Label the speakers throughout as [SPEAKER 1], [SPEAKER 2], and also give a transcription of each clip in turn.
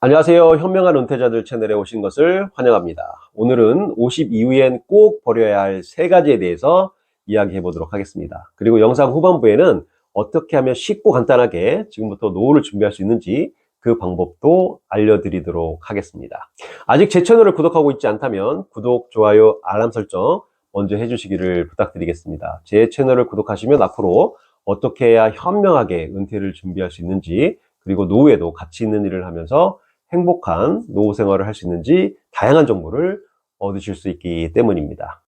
[SPEAKER 1] 안녕하세요. 현명한 은퇴자들 채널에 오신 것을 환영합니다. 오늘은 50 이후엔 꼭 버려야 할 세 가지에 대해서 이야기해 보도록 하겠습니다. 그리고 영상 후반부에는 어떻게 하면 쉽고 간단하게 지금부터 노후를 준비할 수 있는지 그 방법도 알려드리도록 하겠습니다. 아직 제 채널을 구독하고 있지 않다면 구독, 좋아요, 알람 설정 먼저 해주시기를 부탁드리겠습니다. 제 채널을 구독하시면 앞으로 어떻게 해야 현명하게 은퇴를 준비할 수 있는지 그리고 노후에도 가치 있는 일을 하면서 행복한 노후 생활을 할 수 있는지 다양한 정보를 얻으실 수 있기 때문입니다.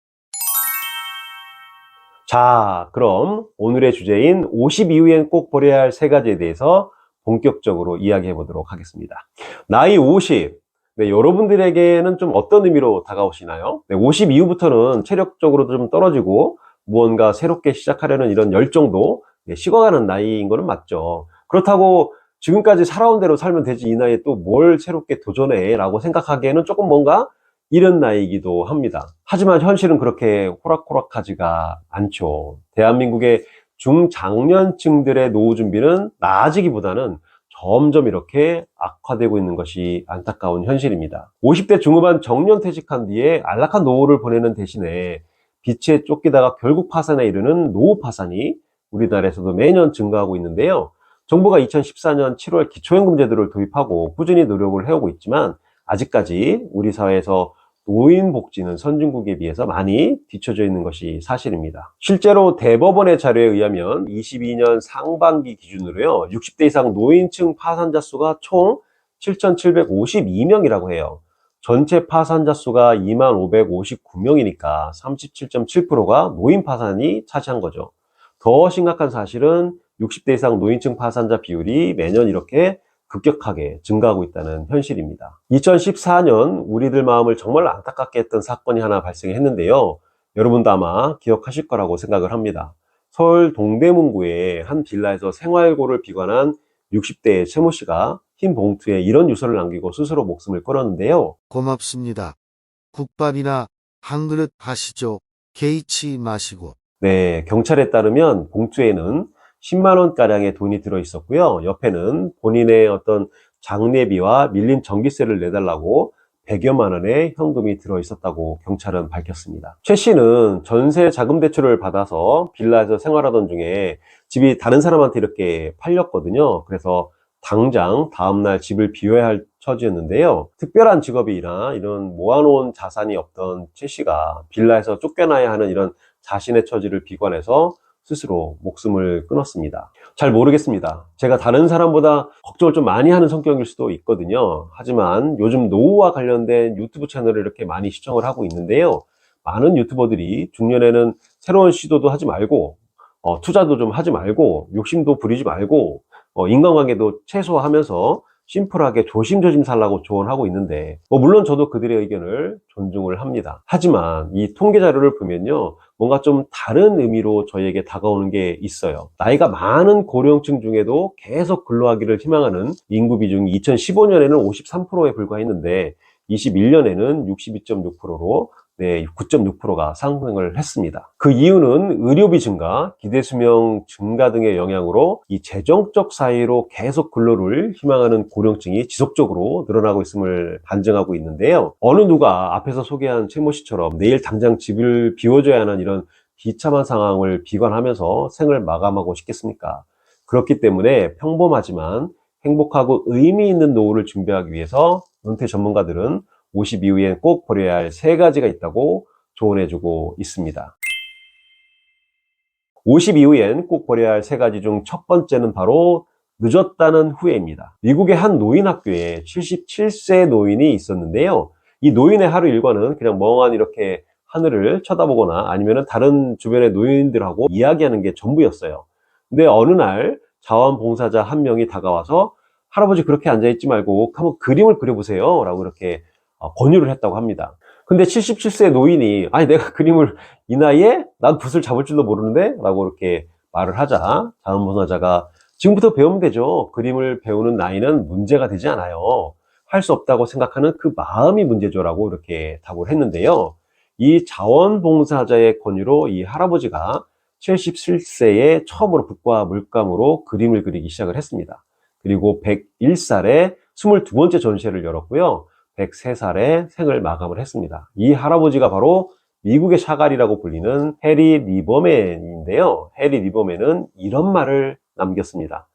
[SPEAKER 1] 자, 그럼 오늘의 주제인 50 이후엔 꼭 버려야 할 세 가지에 대해서 본격적으로 이야기해 보도록 하겠습니다. 나이 50. 네, 여러분들에게는 좀 어떤 의미로 다가오시나요? 네, 50 이후부터는 체력적으로도 좀 떨어지고 무언가 새롭게 시작하려는 이런 열정도 네, 식어가는 나이인 거는 맞죠. 그렇다고 지금까지 살아온 대로 살면 되지 이 나이에 또 뭘 새롭게 도전해 라고 생각하기에는 조금 뭔가 이른 나이이기도 합니다. 하지만 현실은 그렇게 호락호락하지가 않죠. 대한민국의 중장년층들의 노후 준비는 나아지기보다는 점점 이렇게 악화되고 있는 것이 안타까운 현실입니다. 50대 중후반 정년 퇴직한 뒤에 안락한 노후를 보내는 대신에 빛에 쫓기다가 결국 파산에 이르는 노후 파산이 우리나라에서도 매년 증가하고 있는데요. 정부가 2014년 7월 기초연금 제도를 도입하고 꾸준히 노력을 해오고 있지만 아직까지 우리 사회에서 노인 복지는 선진국에 비해서 많이 뒤처져 있는 것이 사실입니다. 실제로 대법원의 자료에 의하면 22년 상반기 기준으로요, 60대 이상 노인층 파산자 수가 총 7,752명이라고 해요. 전체 파산자 수가 2559명이니까 37.7%가 노인 파산이 차지한 거죠. 더 심각한 사실은 60대 이상 노인층 파산자 비율이 매년 이렇게 급격하게 증가하고 있다는 현실입니다. 2014년 우리들 마음을 정말 안타깝게 했던 사건이 하나 발생했는데요. 여러분도 아마 기억하실 거라고 생각을 합니다. 서울 동대문구의 한 빌라에서 생활고를 비관한 60대의 최모 씨가 흰 봉투에 이런 유서를 남기고 스스로 목숨을 끊었는데요.
[SPEAKER 2] 고맙습니다. 국밥이나 한 그릇 하시죠. 개의치 마시고.
[SPEAKER 1] 네, 경찰에 따르면 봉투에는 10만 원가량의 돈이 들어 있었고요. 옆에는 본인의 어떤 장례비와 밀린 전기세를 내달라고 100여만 원의 현금이 들어 있었다고 경찰은 밝혔습니다. 최 씨는 전세 자금 대출을 받아서 빌라에서 생활하던 중에 집이 다른 사람한테 이렇게 팔렸거든요. 그래서 당장 다음날 집을 비워야 할 처지였는데요. 특별한 직업이나 이런 모아놓은 자산이 없던 최 씨가 빌라에서 쫓겨나야 하는 이런 자신의 처지를 비관해서 스스로 목숨을 끊었습니다. 잘 모르겠습니다. 제가 다른 사람보다 걱정을 좀 많이 하는 성격일 수도 있거든요. 하지만 요즘 노후와 관련된 유튜브 채널을 이렇게 많이 시청을 하고 있는데요. 많은 유튜버들이 중년에는 새로운 시도도 하지 말고 어, 투자도 좀 하지 말고 욕심도 부리지 말고 어, 인간관계도 최소화하면서 심플하게 조심조심 살라고 조언하고 있는데 뭐 물론 저도 그들의 의견을 존중을 합니다. 하지만 이 통계 자료를 보면요. 뭔가 좀 다른 의미로 저희에게 다가오는 게 있어요. 나이가 많은 고령층 중에도 계속 근로하기를 희망하는 인구 비중이 2015년에는 53%에 불과했는데 21년에는 62.6%로 네, 9.6%가 상승을 했습니다. 그 이유는 의료비 증가, 기대 수명 증가 등의 영향으로 이 재정적 사이로 계속 근로를 희망하는 고령층이 지속적으로 늘어나고 있음을 반증하고 있는데요. 어느 누가 앞에서 소개한 최모 씨처럼 내일 당장 집을 비워줘야 하는 이런 비참한 상황을 비관하면서 생을 마감하고 싶겠습니까? 그렇기 때문에 평범하지만 행복하고 의미 있는 노후를 준비하기 위해서 은퇴 전문가들은 50 이후엔 꼭 버려야 할 세 가지가 있다고 조언해주고 있습니다. 50 이후엔 꼭 버려야 할 세 가지 중 첫 번째는 바로 늦었다는 후회입니다. 미국의 한 노인 학교에 77세 노인이 있었는데요. 이 노인의 하루 일과는 그냥 멍하니 이렇게 하늘을 쳐다보거나 아니면 다른 주변의 노인들하고 이야기하는 게 전부였어요. 근데 어느 날 자원봉사자 한 명이 다가와서 할아버지 그렇게 앉아있지 말고 한번 그림을 그려보세요. 라고 이렇게 어, 권유를 했다고 합니다. 근데 77세 노인이 아니 내가 그림을 이 나이에 난 붓을 잡을 줄도 모르는데 라고 이렇게 말을 하자 자원봉사자가 지금부터 배우면 되죠. 그림을 배우는 나이는 문제가 되지 않아요. 할 수 없다고 생각하는 그 마음이 문제죠 라고 이렇게 답을 했는데요. 이 자원봉사자의 권유로 이 할아버지가 77세에 처음으로 붓과 물감으로 그림을 그리기 시작을 했습니다. 그리고 101살에 22번째 전시회를 열었고요. 103살에 생을 마감을 했습니다. 이 할아버지가 바로 미국의 샤갈이라고 불리는 해리 리버맨인데요. 해리 리버맨은 이런 말을 남겼습니다.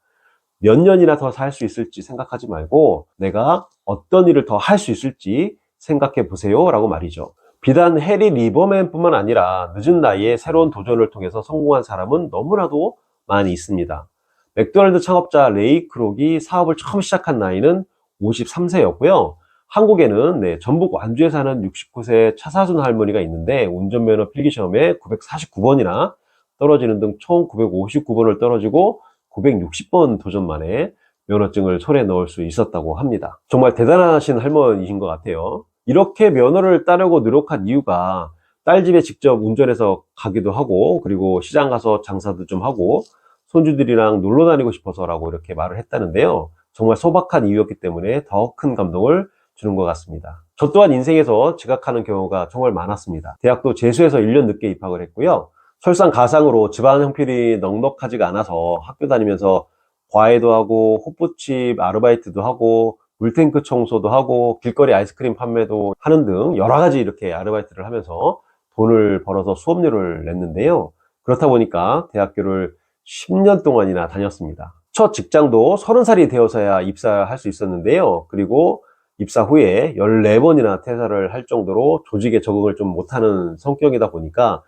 [SPEAKER 1] 몇 년이나 더 살 수 있을지 생각하지 말고 내가 어떤 일을 더 할 수 있을지 생각해 보세요. 라고 말이죠. 비단 해리 리버맨뿐만 아니라 늦은 나이에 새로운 도전을 통해서 성공한 사람은 너무나도 많이 있습니다. 맥도날드 창업자 레이 크록이 사업을 처음 시작한 나이는 53세였고요. 한국에는 네, 전북 완주에 사는 69세 차사순 할머니가 있는데 운전면허 필기시험에 949번이나 떨어지는 등 총 959번을 떨어지고 960번 도전 만에 면허증을 손에 넣을 수 있었다고 합니다. 정말 대단하신 할머니신 것 같아요. 이렇게 면허를 따려고 노력한 이유가 딸 집에 직접 운전해서 가기도 하고 그리고 시장 가서 장사도 좀 하고 손주들이랑 놀러 다니고 싶어서라고 이렇게 말을 했다는데요. 정말 소박한 이유였기 때문에 더 큰 감동을 주는 것 같습니다. 저 또한 인생에서 지각하는 경우가 정말 많았습니다. 대학도 재수해서 1년 늦게 입학을 했고요. 설상 가상으로 집안 형편이 넉넉하지가 않아서 학교 다니면서 과외도 하고 호프집 아르바이트도 하고 물탱크 청소도 하고 길거리 아이스크림 판매도 하는 등 여러 가지 이렇게 아르바이트를 하면서 돈을 벌어서 수업료를 냈는데요. 그렇다 보니까 대학교를 10년 동안이나 다녔습니다. 첫 직장도 30살이 되어서야 입사할 수 있었는데요. 그리고 입사 후에 14번이나 퇴사를 할 정도로 조직에 적응을 좀 못하는 성격이다 보니까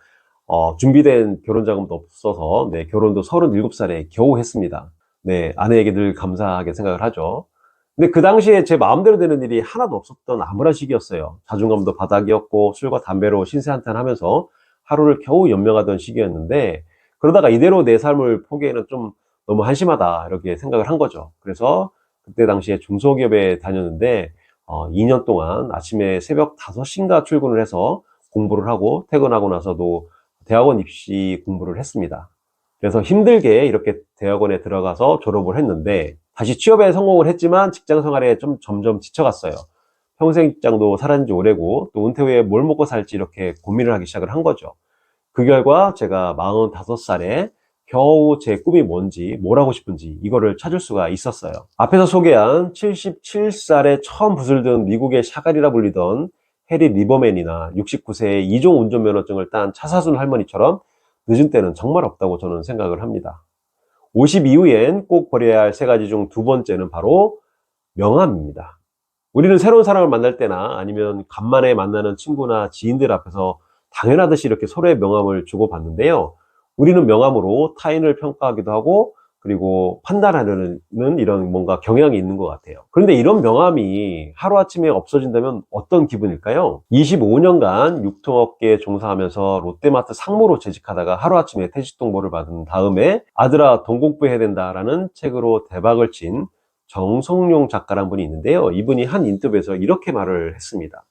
[SPEAKER 1] 어, 준비된 결혼 자금도 없어서 네, 결혼도 37살에 겨우 했습니다. 네, 아내에게 늘 감사하게 생각을 하죠. 근데 그 당시에 제 마음대로 되는 일이 하나도 없었던 암울한 시기였어요. 자존감도 바닥이었고 술과 담배로 신세 한탄하면서 하루를 겨우 연명하던 시기였는데 그러다가 이대로 내 삶을 포기에는 좀 너무 한심하다 이렇게 생각을 한 거죠. 그래서 그때 당시에 중소기업에 다녔는데 어, 2년 동안 아침에 새벽 5시인가 출근을 해서 공부를 하고 퇴근하고 나서도 대학원 입시 공부를 했습니다. 그래서 힘들게 이렇게 대학원에 들어가서 졸업을 했는데 다시 취업에 성공을 했지만 직장 생활에 좀 점점 지쳐갔어요. 평생 직장도 살았는 지 오래고 또 은퇴 후에 뭘 먹고 살지 이렇게 고민을 하기 시작을 한 거죠. 그 결과 제가 45살에 겨우 제 꿈이 뭔지, 뭘 하고 싶은지 이거를 찾을 수가 있었어요. 앞에서 소개한 77살에 처음 붓을 든 미국의 샤갈이라 불리던 해리 리버맨이나 69세의 이종 운전면허증을 딴 차사순 할머니처럼 늦은 때는 정말 없다고 저는 생각을 합니다. 50 이후엔 꼭 버려야 할 세 가지 중 두 번째는 바로 명함입니다. 우리는 새로운 사람을 만날 때나 아니면 간만에 만나는 친구나 지인들 앞에서 당연하듯이 이렇게 서로의 명함을 주고받는데요. 우리는 명함으로 타인을 평가하기도 하고 그리고 판단하려는 이런 뭔가 경향이 있는 것 같아요. 그런데 이런 명함이 하루아침에 없어진다면 어떤 기분일까요? 25년간 유통업계에 종사하면서 롯데마트 상무로 재직하다가 하루아침에 퇴직 통보를 받은 다음에 아들아 돈 공부해야 된다라는 책으로 대박을 친 정성용 작가란 분이 있는데요. 이분이 한 인터뷰에서 이렇게 말을 했습니다.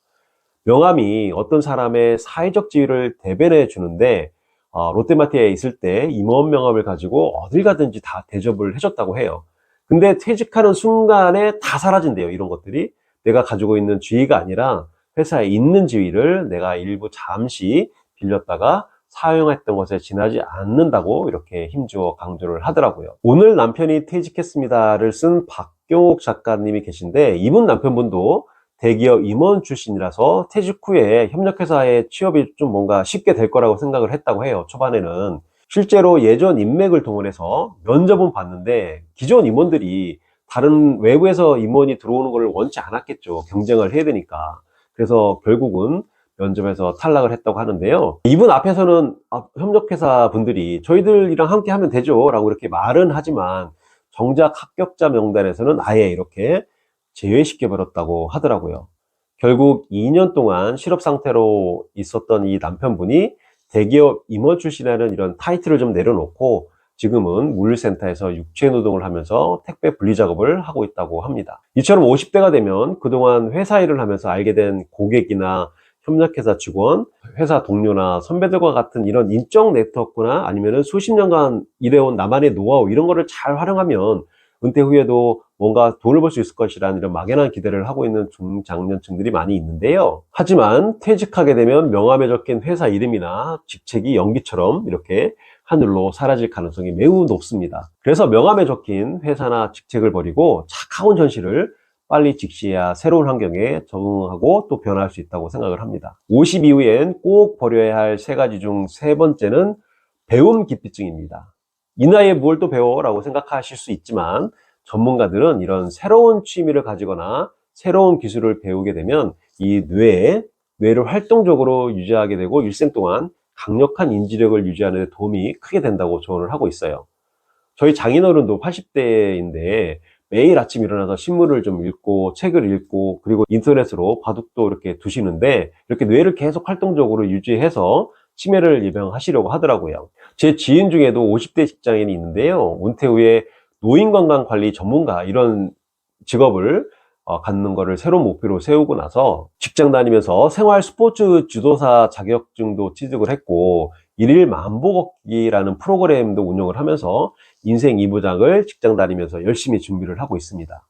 [SPEAKER 1] 명함이 어떤 사람의 사회적 지위를 대변해 주는데 어, 롯데마트에 있을 때 임원 명함을 가지고 어딜 가든지 다 대접을 해줬다고 해요. 근데 퇴직하는 순간에 다 사라진대요. 이런 것들이 내가 가지고 있는 지위가 아니라 회사에 있는 지위를 내가 일부 잠시 빌렸다가 사용했던 것에 지나지 않는다고 이렇게 힘주어 강조를 하더라고요. 오늘 남편이 퇴직했습니다를 쓴 박경옥 작가님이 계신데 이분 남편분도 대기업 임원 출신이라서 퇴직 후에 협력회사에 취업이 좀 뭔가 쉽게 될 거라고 생각을 했다고 해요. 초반에는. 실제로 예전 인맥을 동원해서 면접은 봤는데 기존 임원들이 다른 외부에서 임원이 들어오는 걸 원치 않았겠죠. 경쟁을 해야 되니까. 그래서 결국은 면접에서 탈락을 했다고 하는데요. 이분 앞에서는 아, 협력회사 분들이 저희들이랑 함께 하면 되죠. 라고 이렇게 말은 하지만 정작 합격자 명단에서는 아예 이렇게 제외시켜 버렸다고 하더라고요. 결국 2년 동안 실업 상태로 있었던 이 남편분이 대기업 임원 출신이라는 이런 타이틀을 좀 내려놓고 지금은 물류센터에서 육체 노동을 하면서 택배 분리 작업을 하고 있다고 합니다. 이처럼 50대가 되면 그동안 회사 일을 하면서 알게 된 고객이나 협력회사 직원, 회사 동료나 선배들과 같은 이런 인적 네트워크나 아니면 수십 년간 일해온 나만의 노하우 이런 거를 잘 활용하면 은퇴 후에도 뭔가 돈을 벌 수 있을 것이라는 이런 막연한 기대를 하고 있는 중장년층들이 많이 있는데요. 하지만 퇴직하게 되면 명함에 적힌 회사 이름이나 직책이 연기처럼 이렇게 하늘로 사라질 가능성이 매우 높습니다. 그래서 명함에 적힌 회사나 직책을 버리고 차가운 현실을 빨리 직시해야 새로운 환경에 적응하고 또 변화할 수 있다고 생각을 합니다. 50 이후엔 꼭 버려야 할 세 가지 중 세 번째는 배움 기피증입니다. 이 나이에 뭘 또 배워라고 생각하실 수 있지만 전문가들은 이런 새로운 취미를 가지거나 새로운 기술을 배우게 되면 이 뇌에 뇌를 활동적으로 유지하게 되고 일생 동안 강력한 인지력을 유지하는 데 도움이 크게 된다고 조언을 하고 있어요. 저희 장인어른도 80대인데 매일 아침 일어나서 신문을 좀 읽고 책을 읽고 그리고 인터넷으로 바둑도 이렇게 두시는데 이렇게 뇌를 계속 활동적으로 유지해서 치매를 예방하시려고 하더라고요. 제 지인 중에도 50대 직장인이 있는데요. 은퇴 후에 노인건강관리 전문가 이런 직업을 어, 갖는 거를 새로운 목표로 세우고 나서 직장 다니면서 생활 스포츠 주도사 자격증도 취득을 했고 일일 만보 걷기라는 프로그램도 운영을 하면서 인생 2부작을 직장 다니면서 열심히 준비를 하고 있습니다.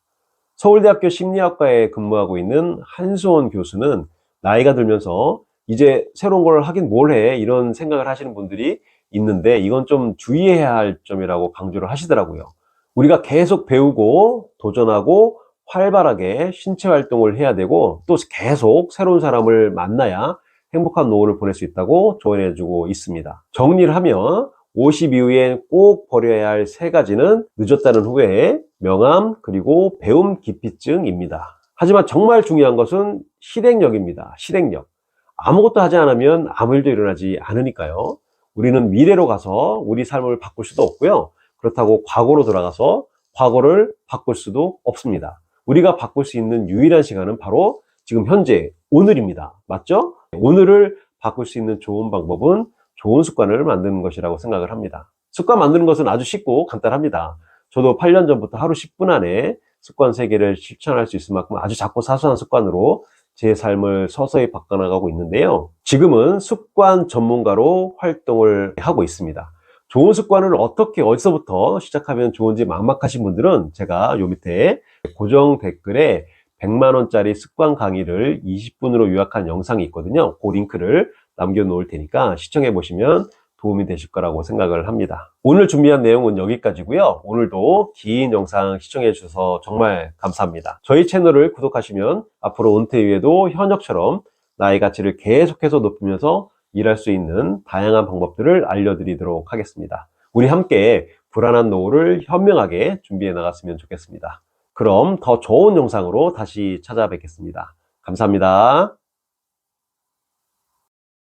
[SPEAKER 1] 서울대학교 심리학과에 근무하고 있는 한수원 교수는 나이가 들면서 이제 새로운 걸 하긴 뭘 해 이런 생각을 하시는 분들이 있는데 이건 좀 주의해야 할 점이라고 강조를 하시더라고요. 우리가 계속 배우고 도전하고 활발하게 신체 활동을 해야 되고 또 계속 새로운 사람을 만나야 행복한 노후를 보낼 수 있다고 조언해 주고 있습니다. 정리를 하면 50 이후에 꼭 버려야 할 세 가지는 늦었다는 후회, 명암, 그리고 배움 기피증입니다. 하지만 정말 중요한 것은 실행력입니다. 실행력. 아무것도 하지 않으면 아무 일도 일어나지 않으니까요. 우리는 미래로 가서 우리 삶을 바꿀 수도 없고요. 그렇다고 과거로 돌아가서 과거를 바꿀 수도 없습니다. 우리가 바꿀 수 있는 유일한 시간은 바로 지금 현재 오늘입니다. 맞죠? 오늘을 바꿀 수 있는 좋은 방법은 좋은 습관을 만드는 것이라고 생각을 합니다. 습관 만드는 것은 아주 쉽고 간단합니다. 저도 8년 전부터 하루 10분 안에 습관 3개를 실천할 수 있을 만큼 아주 작고 사소한 습관으로 제 삶을 서서히 바꿔나가고 있는데요. 지금은 습관 전문가로 활동을 하고 있습니다. 좋은 습관을 어떻게 어디서부터 시작하면 좋은지 막막하신 분들은 제가 요 밑에 고정 댓글에 100만원짜리 습관 강의를 20분으로 요약한 영상이 있거든요. 그 링크를 남겨놓을 테니까 시청해 보시면 도움이 되실 거라고 생각을 합니다. 오늘 준비한 내용은 여기까지고요. 오늘도 긴 영상 시청해 주셔서 정말 감사합니다. 저희 채널을 구독하시면 앞으로 은퇴 후에도 현역처럼 나의 가치를 계속해서 높이면서 일할 수 있는 다양한 방법들을 알려드리도록 하겠습니다. 우리 함께 불안한 노후를 현명하게 준비해 나갔으면 좋겠습니다. 그럼 더 좋은 영상으로 다시 찾아뵙겠습니다. 감사합니다.